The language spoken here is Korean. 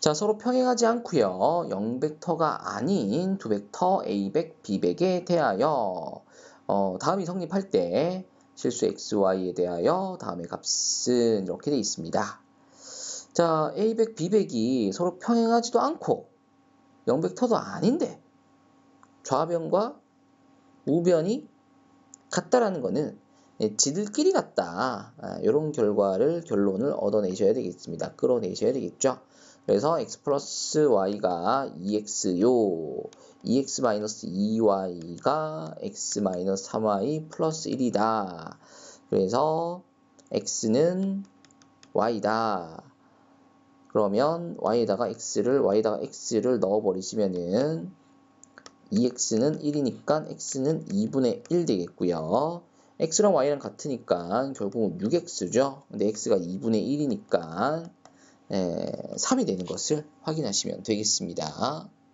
자, 서로 평행하지 않고요. 0벡터가 아닌 두 벡터 A100, B100에 대하여 어, 다음이 성립할 때 실수 XY에 대하여 다음의 값은 이렇게 되어 있습니다. 자, A100, B100이 서로 평행하지도 않고 0벡터도 아닌데 좌변과 우변이 같다라는 것은 예, 지들끼리 같다. 이런 아, 결과를 결론을 얻어내셔야 되겠습니다. 끌어내셔야 되겠죠. 그래서 x 플러스 y가 2x요. 2x 마이너스 2y가 x 마이너스 3y 플러스 1이다. 그래서 x는 y다. 그러면 y에다가 x를 y에다가 x를 넣어버리시면은 2x는 1이니까 x는 2분의 1 되겠고요. x랑 y랑 같으니까 결국은 6x죠. 근데 x가 2분의 1이니까 3이 되는 것을 확인하시면 되겠습니다.